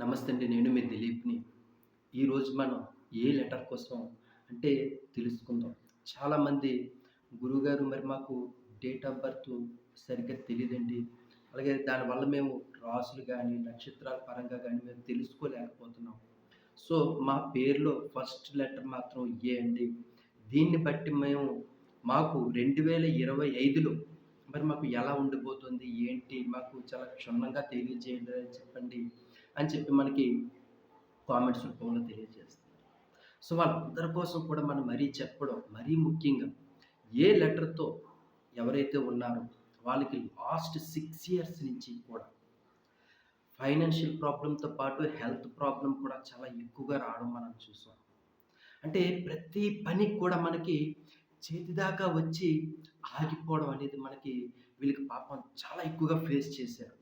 నమస్తే అండి నేను మీ దిలీప్ని. ఈరోజు మనం ఏ లెటర్ కోసం అంటే తెలుసుకుందాం. చాలామంది గురువుగారు మరి మాకు డేట్ ఆఫ్ బర్త్ సరిగ్గా తెలియదండి అలాగే దానివల్ల మేము రాసులు కానీ నక్షత్రాల పరంగా కానీ మేము తెలుసుకోలేకపోతున్నాం. సో మా పేరులో ఫస్ట్ లెటర్ మాత్రం ఏ అండి? దీన్ని బట్టి మేము మాకు రెండు వేల ఇరవై ఐదులో మరి మాకు ఎలా ఉండిపోతుంది? ఏంటి? మాకు చాలా క్షుణ్ణంగా తెలియజేయండి అని చెప్పండి. అని చెప్పి మనకి కామెంట్స్ రూపంలో తెలియజేస్తారు సో వాళ్ళందరి కోసం కూడా మనం మరీ చెప్పడం మరీ ముఖ్యంగా ఏ లెటర్తో ఎవరైతే ఉన్నారో వాళ్ళకి లాస్ట్ సిక్స్ ఇయర్స్ నుంచి కూడా ఫైనాన్షియల్ ప్రాబ్లంతో పాటు హెల్త్ ప్రాబ్లం కూడా చాలా ఎక్కువగా రావడం మనం చూసాం. అంటే ప్రతి పని కూడా మనకి చేతి దాకా వచ్చి ఆగిపోవడం అనేది మనకి వీళ్ళకి పాపం చాలా ఎక్కువగా ఫేస్ చేశారు.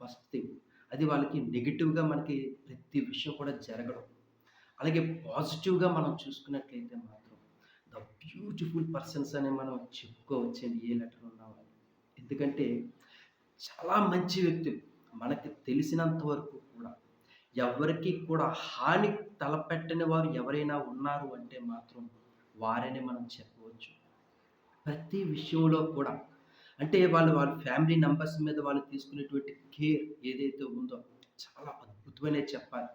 ఫస్ట్ థింగ్ అది వాళ్ళకి నెగిటివ్గా మనకి ప్రతి విషయం కూడా జరగడం. అలాగే పాజిటివ్గా మనం చూసుకున్నట్లయితే మాత్రం ద బ్యూటిఫుల్ పర్సన్స్ అనే మనం చెప్పుకోవచ్చండి ఏ లెటర్ ఉన్నామని ఎందుకంటే చాలా మంచి వ్యక్తులు మనకి తెలిసినంత వరకు కూడా ఎవరికి కూడా హాని తలపెట్టని వారు ఎవరైనా ఉన్నారు అంటే మాత్రం వారని మనం చెప్పవచ్చు. ప్రతి విషయంలో కూడా అంటే వాళ్ళు వాళ్ళ ఫ్యామిలీ మెంబర్స్ మీద వాళ్ళు తీసుకునేటువంటి కేర్ ఏదైతే ఉందో చాలా అద్భుతమనే చెప్పాలి.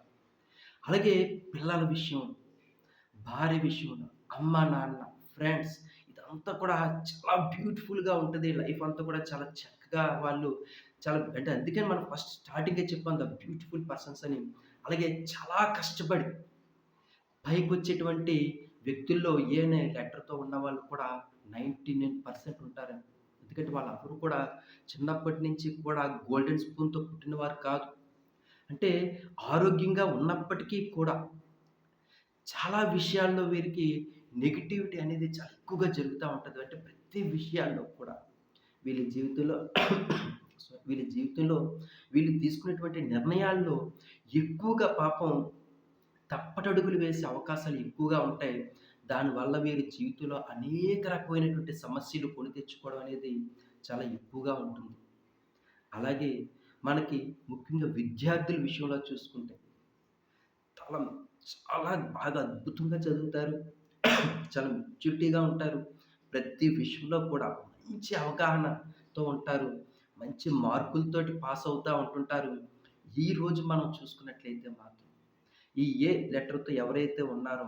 అలాగే పిల్లల విషయం భార్య విషయంలో అమ్మ నాన్న ఫ్రెండ్స్ ఇదంతా కూడా చాలా బ్యూటిఫుల్గా ఉంటుంది. లైఫ్ అంతా కూడా చాలా చక్కగా వాళ్ళు చాలా అంటే అందుకని మనం ఫస్ట్ స్టార్టింగే చెప్పాం ద బ్యూటిఫుల్ పర్సన్స్ అని. అలాగే చాలా కష్టపడి పైకి వచ్చేటువంటి వ్యక్తుల్లో ఏనే లెటర్తో ఉన్న వాళ్ళు కూడా నైంటీ నైన్ పర్సెంట్ ఉంటారని ఎందుకంటే వాళ్ళందరూ కూడా చిన్నప్పటి నుంచి కూడా గోల్డెన్ స్పూన్తో పుట్టినవారు కాదు. అంటే ఆరోగ్యంగా ఉన్నప్పటికీ కూడా చాలా విషయాల్లో వీరికి నెగిటివిటీ అనేది చాలా ఎక్కువగా జరుగుతూ ఉంటుంది. అంటే ప్రతి విషయాల్లో కూడా వీళ్ళ జీవితంలో వీళ్ళ జీవితంలో వీళ్ళు తీసుకునేటువంటి నిర్ణయాల్లో ఎక్కువగా పాపం తప్పటడుగులు వేసే అవకాశాలు ఎక్కువగా ఉంటాయి. దానివల్ల వీరి జీవితంలో అనేక రకమైనటువంటి సమస్యలు కొని తెచ్చుకోవడం అనేది చాలా ఎక్కువగా ఉంటుంది. అలాగే మనకి ముఖ్యంగా విద్యార్థుల విషయంలో చూసుకుంటే చాలా చాలా బాగా అద్భుతంగా చదువుతారు. చాలా మెచ్యూరిటీగా ఉంటారు. ప్రతి విషయంలో కూడా మంచి అవగాహనతో ఉంటారు. మంచి మార్కులతోటి పాస్ అవుతూ ఉంటుంటారు. ఈరోజు మనం చూసుకున్నట్లయితే మాత్రం ఈ ఏ లెటర్తో ఎవరైతే ఉన్నారో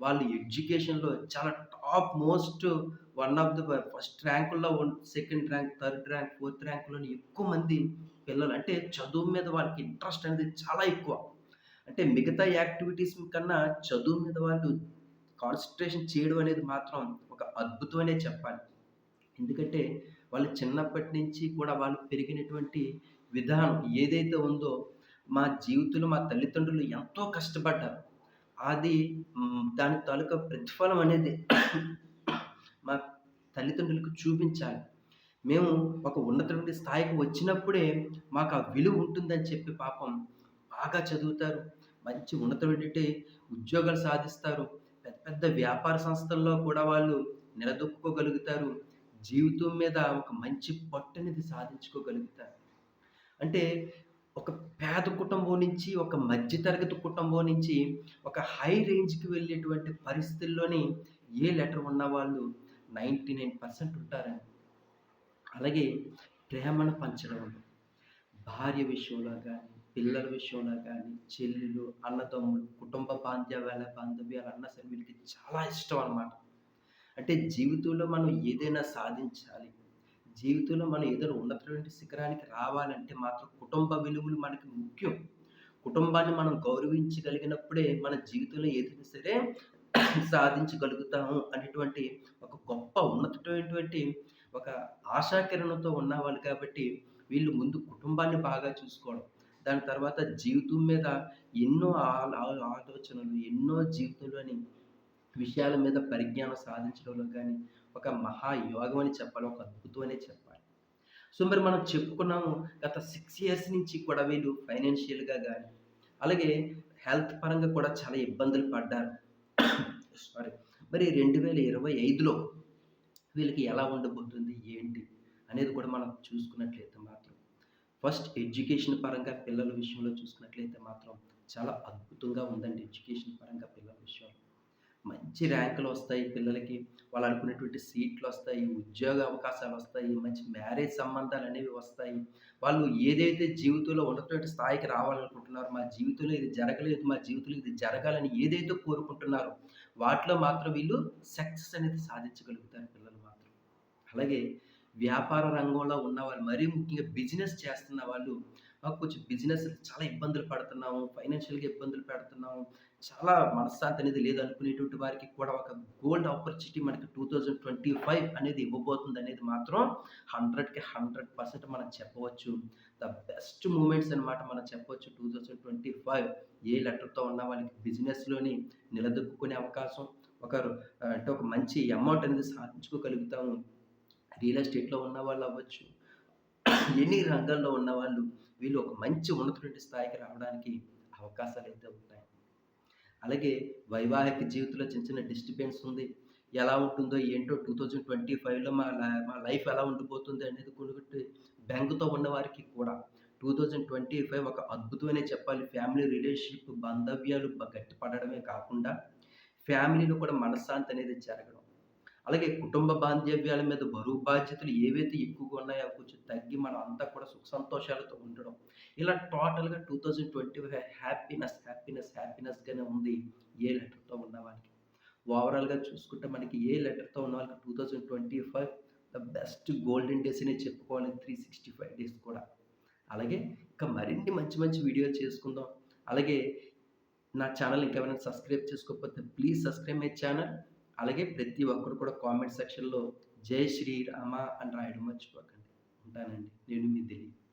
వాళ్ళు ఎడ్యుకేషన్లో చాలా top most one of the first ర్యాంకుల్లో second rank third rank fourth ర్యాంకులోని ఎక్కువ మంది పిల్లలు అంటే చదువు మీద వాళ్ళకి ఇంట్రెస్ట్ అనేది చాలా ఎక్కువ. అంటే మిగతా యాక్టివిటీస్ కన్నా చదువు మీద వాళ్ళు కాన్సన్ట్రేషన్ చేయడం అనేది మాత్రం ఒక అద్భుతమనే చెప్పాలి. ఎందుకంటే వాళ్ళు చిన్నప్పటి నుంచి కూడా వాళ్ళు పెరిగినటువంటి విధానం ఏదైతే ఉందో మా జీవితంలో మా తల్లిదండ్రులు ఎంతో కష్టపడ్డారు. అది దాని తాలూకా ప్రతిఫలం అనేది మా తల్లిదండ్రులకు చూపించాలి. మేము ఒక ఉన్నతమైన స్థాయికి వచ్చినప్పుడే మాకు ఆ విలువ ఉంటుందని చెప్పి పాపం బాగా చదువుతారు. మంచి ఉన్నతమైన ఉద్యోగాలు సాధిస్తారు. పెద్ద పెద్ద వ్యాపార సంస్థల్లో కూడా వాళ్ళు నిలదొక్కుకోగలుగుతారు. జీవితం మీద ఒక మంచి పట్టు అనేది సాధించుకోగలుగుతారు. అంటే ఒక పేద కుటుంబం నుంచి ఒక మధ్యతరగతి కుటుంబం నుంచి ఒక హై రేంజ్కి వెళ్ళేటువంటి పరిస్థితుల్లోని ఏ లెటర్ ఉన్న వాళ్ళు నైంటీ నైన్ పర్సెంట్ ఉంటారని అలాగే ప్రేమను పంచడం భార్య విషయంలో కానీ పిల్లల విషయంలో కానీ చెల్లెలు అన్నదమ్ములు కుటుంబ బాంధవ్యాల బాంధవ్యాలు అన్న సరే వీళ్ళకి చాలా ఇష్టం అన్నమాట. అంటే జీవితంలో మనం ఏదైనా సాధించాలి జీవితంలో మనం ఏదో ఉన్నతమైన శిఖరానికి రావాలంటే మాత్రం కుటుంబ విలువలు మనకి ముఖ్యం. కుటుంబాన్ని మనం గౌరవించగలిగినప్పుడే మన జీవితంలో ఏదైనా సరే సాధించగలుగుతాము అనేటువంటి ఒక గొప్ప ఉన్నతమైనటువంటి ఒక ఆశాకిరణతో ఉన్నవాళ్ళు కాబట్టి వీళ్ళు ముందు కుటుంబాన్ని బాగా చూసుకోవడం. దాని తర్వాత జీవితం మీద ఎన్నో ఆలోచనలు ఎన్నో జీవితంలోని విషయాల మీద పరిజ్ఞానం సాధించడంలో కానీ ఒక మహాయోగం అని చెప్పాలి ఒక అద్భుతం అనే చెప్పాలి. సో మరి మనం చెప్పుకున్నాము గత సిక్స్ ఇయర్స్ నుంచి కూడా వీళ్ళు ఫైనాన్షియల్గా కానీ అలాగే హెల్త్ పరంగా కూడా చాలా ఇబ్బందులు పడ్డారు. సారీ మరి రెండు వేల ఇరవై ఐదులో వీళ్ళకి ఎలా ఉండబోతుంది ఏంటి అనేది కూడా మనం చూసుకున్నట్లయితే మాత్రం ఫస్ట్ ఎడ్యుకేషన్ పరంగా పిల్లల విషయంలో చూసుకున్నట్లయితే మాత్రం చాలా అద్భుతంగా ఉందండి ఎడ్యుకేషన్ పరంగా పిల్లల విషయంలో. మంచి ర్యాంకులు వస్తాయి పిల్లలకి. వాళ్ళు అనుకునేటువంటి సీట్లు వస్తాయి ఉద్యోగ అవకాశాలు వస్తాయి మంచి మ్యారేజ్ సంబంధాలు అనేవి వస్తాయి. వాళ్ళు ఏదైతే జీవితంలో ఉన్నటువంటి స్థాయికి రావాలనుకుంటున్నారో మా జీవితంలో ఇది జరగలేదు మా జీవితంలో ఇది జరగాలని ఏదైతే కోరుకుంటున్నారో వాటిలో మాత్రం వీళ్ళు సక్సెస్ అనేది సాధించగలుగుతారు పిల్లలు మాత్రం. అలాగే వ్యాపార రంగంలో ఉన్నవాళ్ళు మరీ ముఖ్యంగా బిజినెస్ చేస్తున్న వాళ్ళు మాకు కొంచెం బిజినెస్ చాలా ఇబ్బందులు పడుతున్నాము ఫైనాన్షియల్గా ఇబ్బందులు పెడుతున్నాము. చాలా మనశ్శాంతి అనేది లేదు అనుకునేటువంటి వారికి కూడా ఒక గోల్డ్ ఆపర్చునిటీ మనకి టూ థౌజండ్ ట్వంటీ ఫైవ్ అనేది ఇవ్వబోతుంది అనేది మాత్రం హండ్రెడ్కి హండ్రెడ్ పర్సెంట్ మనం చెప్పవచ్చు. ద బెస్ట్ మూమెంట్స్ అనమాట మనం చెప్పవచ్చు two thousand twenty five A లెటర్తో ఉన్న వాళ్ళకి బిజినెస్లోని నిలదొక్కునే అవకాశం ఒకరు అంటే ఒక మంచి అమౌంట్ అనేది సాధించుకోగలుగుతాము. రియల్ ఎస్టేట్లో ఉన్న వాళ్ళు అవ్వచ్చు. ఎన్ని రంగాల్లో ఉన్న వాళ్ళు వీళ్ళు ఒక మంచి ఉన్నటువంటి స్థాయికి రావడానికి అవకాశాలు అయితే ఉంటాయి అలాగే వైవాహిక జీవితంలో చిన్న చిన్న డిస్టర్బెన్స్ ఉంది. ఎలా ఉంటుందో ఏంటో టూ థౌజండ్ ట్వంటీ ఫైవ్లో మా మా లైఫ్ ఎలా ఉండిపోతుంది అనేది కొన్ని బెంగతో ఉన్న వారికి కూడా టూ థౌజండ్ ట్వంటీ ఫైవ్ ఒక అద్భుతమైన చెప్పాలి. ఫ్యామిలీ రిలేషన్షిప్ బాంధవ్యాలు గట్టిపడడమే కాకుండా ఫ్యామిలీలో కూడా మనశ్శాంతి అనేది జరగడం. అలాగే కుటుంబ బాంధవ్యాల మీద బరువు బాధ్యతలు ఏవైతే ఎక్కువగా ఉన్నాయో అవి కొంచెం తగ్గి మనం అంతా కూడా సుఖ సంతోషాలతో ఉండడం. ఇలా టోటల్గా two thousand twenty five happiness happiness హ్యాపీనెస్గానే ఉంది ఏ లెటర్తో ఉన్న వాళ్ళకి. ఓవరాల్గా చూసుకుంటే మనకి ఏ లెటర్తో ఉన్న వాళ్ళకి two thousand twenty five the best golden days అనే చెప్పుకోవాలి త్రీ సిక్స్టీ ఫైవ్ డేస్ కూడా. అలాగే ఇంకా మరిన్ని మంచి మంచి వీడియోలు చేసుకుందాం. అలాగే నా ఛానల్ ఇంకెవరైనా సబ్స్క్రైబ్ చేసుకోకపోతే ప్లీజ్ సబ్స్క్రైబ్ మై ఛానల్. అలాగే ప్రతి ఒక్కరు కూడా కామెంట్ సెక్షన్లో జై శ్రీరామ అని రాయడం మర్చిపోకండి. ఉంటానండి. నేను మీ తెలియదు